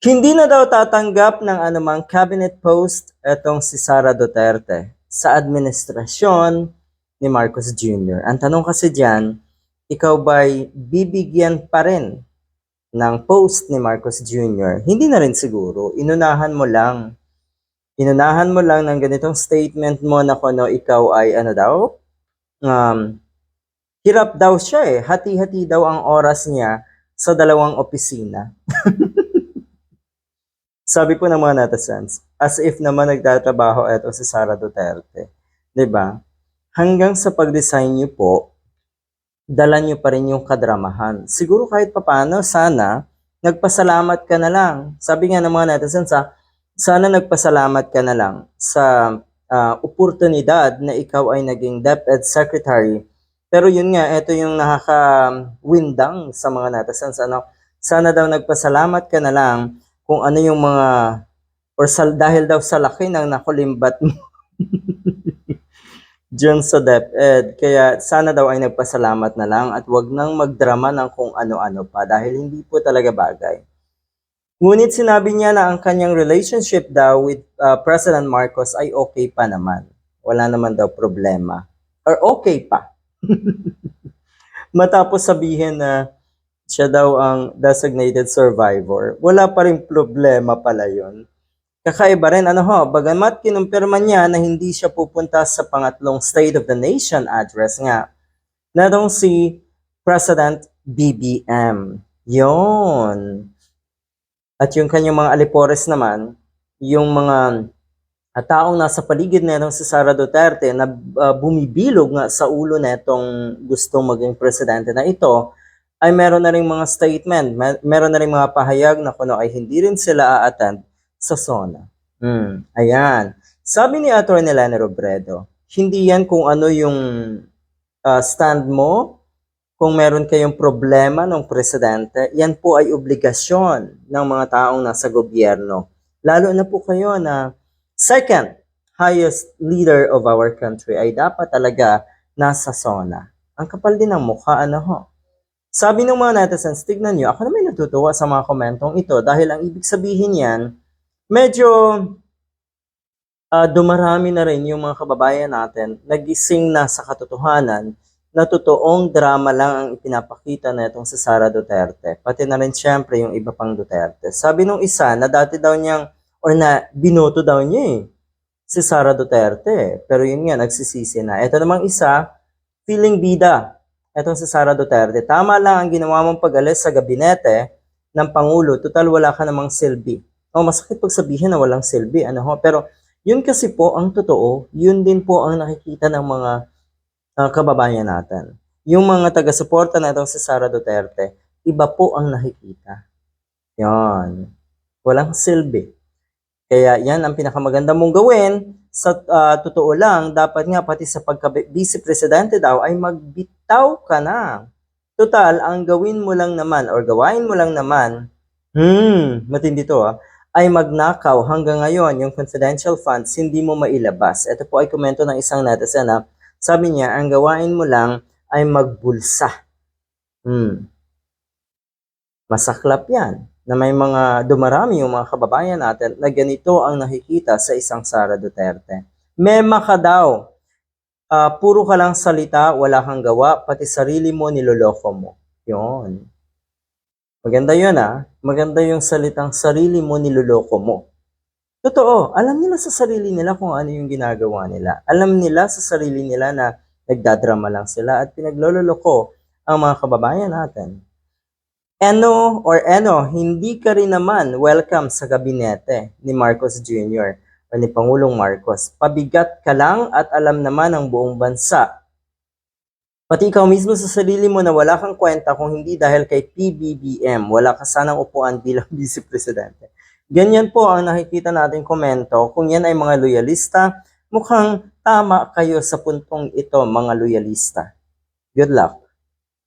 Hindi na daw tatanggap ng anumang cabinet post etong si Sara Duterte sa administrasyon ni Marcos Jr. Ang tanong kasi dyan, ikaw ba'y bibigyan pa rin ng post ni Marcos Jr.? Hindi na rin siguro. Inunahan mo lang. Inunahan mo lang ng ganitong statement mo na kung ano, ikaw ay ano daw? Um, hirap daw siya eh. Hati-hati daw ang oras niya sa dalawang opisina. Sabi po ng mga netizens, as if naman nagtatrabaho eto si Sara Duterte. ba? Hanggang sa pag-design niyo po, dala niyo pa rin yung kadramahan. Siguro kahit papano, sana, nagpasalamat ka na lang. Sabi nga ng mga netizens, ha, sana nagpasalamat ka na lang sa ah, oportunidad na ikaw ay naging DepEd Secretary. Pero yun nga, ito yung nakaka-windang sa mga netizens. Ano? Sana daw nagpasalamat ka na lang kung ano yung mga or sa, dahil daw sa laki ng nakulimbat mo dyan sa DepEd. Kaya sana daw ay nagpasalamat na lang at wag nang magdrama ng kung ano-ano pa dahil hindi po talaga bagay. Ngunit sinabi niya na ang kanyang relationship daw with uh, President Marcos ay okay pa naman. Wala naman daw problema. Or okay pa. Matapos sabihin na siya daw ang designated survivor, wala pa rin problema pala yon. Kakaiba rin, ano ho, bagamat kinumpirma niya na hindi siya pupunta sa pangatlong State of the Nation address nga, na daw si President BBM. Yon. At yung kanyang mga alipores naman, yung mga at taong nasa paligid na si Sara Duterte na uh, bumibilog nga sa ulo netong gustong maging presidente na ito, ay meron na rin mga statement, mer- meron na rin mga pahayag na kuno ay hindi rin sila a-attend sa SONA. Hmm, ayan. Sabi ni Atty. Lene Robredo, hindi yan kung ano yung uh, stand mo, kung meron kayong problema ng presidente, yan po ay obligasyon ng mga taong nasa gobyerno. Lalo na po kayo na second highest leader of our country ay dapat talaga nasa SONA. Ang kapal din ng mukha, ano ho? Sabi ng mga netizens, tignan nyo, ako naman natutuwa sa mga komentong ito dahil ang ibig sabihin yan, medyo uh, dumarami na rin yung mga kababayan natin nagising na sa katotohanan na totoong drama lang ang ipinapakita na itong si Sara Duterte. Pati na rin siyempre yung iba pang Duterte. Sabi nung isa na dati daw niyang, or na binoto daw niya eh, si Sara Duterte. Pero yun nga, nagsisisi na. Ito namang isa, feeling bida. Itong si Sara Duterte. Tama lang ang ginawa mong pag-alis sa gabinete ng Pangulo. Total, wala ka namang silbi. O, masakit pag sabihin na walang silbi. Ano ho? Pero yun kasi po ang totoo. Yun din po ang nakikita ng mga uh, kababayan natin. Yung mga taga-suporta na itong si Sara Duterte, iba po ang nakikita. Yan. Walang silbi. Kaya yan ang pinakamaganda mong gawin. Sa uh, totoo lang, dapat nga pati sa pagka-vice presidente daw ay magbitaw ka na. Total, ang gawin mo lang naman or gawain mo lang naman, hmm, matindi to ah, ay magnakaw hanggang ngayon yung confidential funds hindi mo mailabas. Ito po ay komento ng isang netizen na sabi niya, ang gawain mo lang ay magbulsa. Hmm. Masaklap yan na may mga dumarami yung mga kababayan natin na ganito ang nakikita sa isang Sara Duterte. Mema ka daw. Uh, puro ka lang salita, wala kang gawa, pati sarili mo niloloko mo. Yun. Maganda yun ah. Maganda yung salitang sarili mo niloloko mo. Totoo, alam nila sa sarili nila kung ano yung ginagawa nila. Alam nila sa sarili nila na nagdadrama lang sila at pinaglololoko ang mga kababayan natin. Eno or Eno, hindi ka rin naman welcome sa gabinete ni Marcos Jr. o ni Pangulong Marcos. Pabigat ka lang at alam naman ng buong bansa. Pati ikaw mismo sa sarili mo na wala kang kwenta kung hindi dahil kay PBBM, wala ka sanang upuan bilang Vice Presidente. Ganyan po ang nakikita natin komento. Kung yan ay mga loyalista, mukhang tama kayo sa puntong ito mga loyalista. Good luck.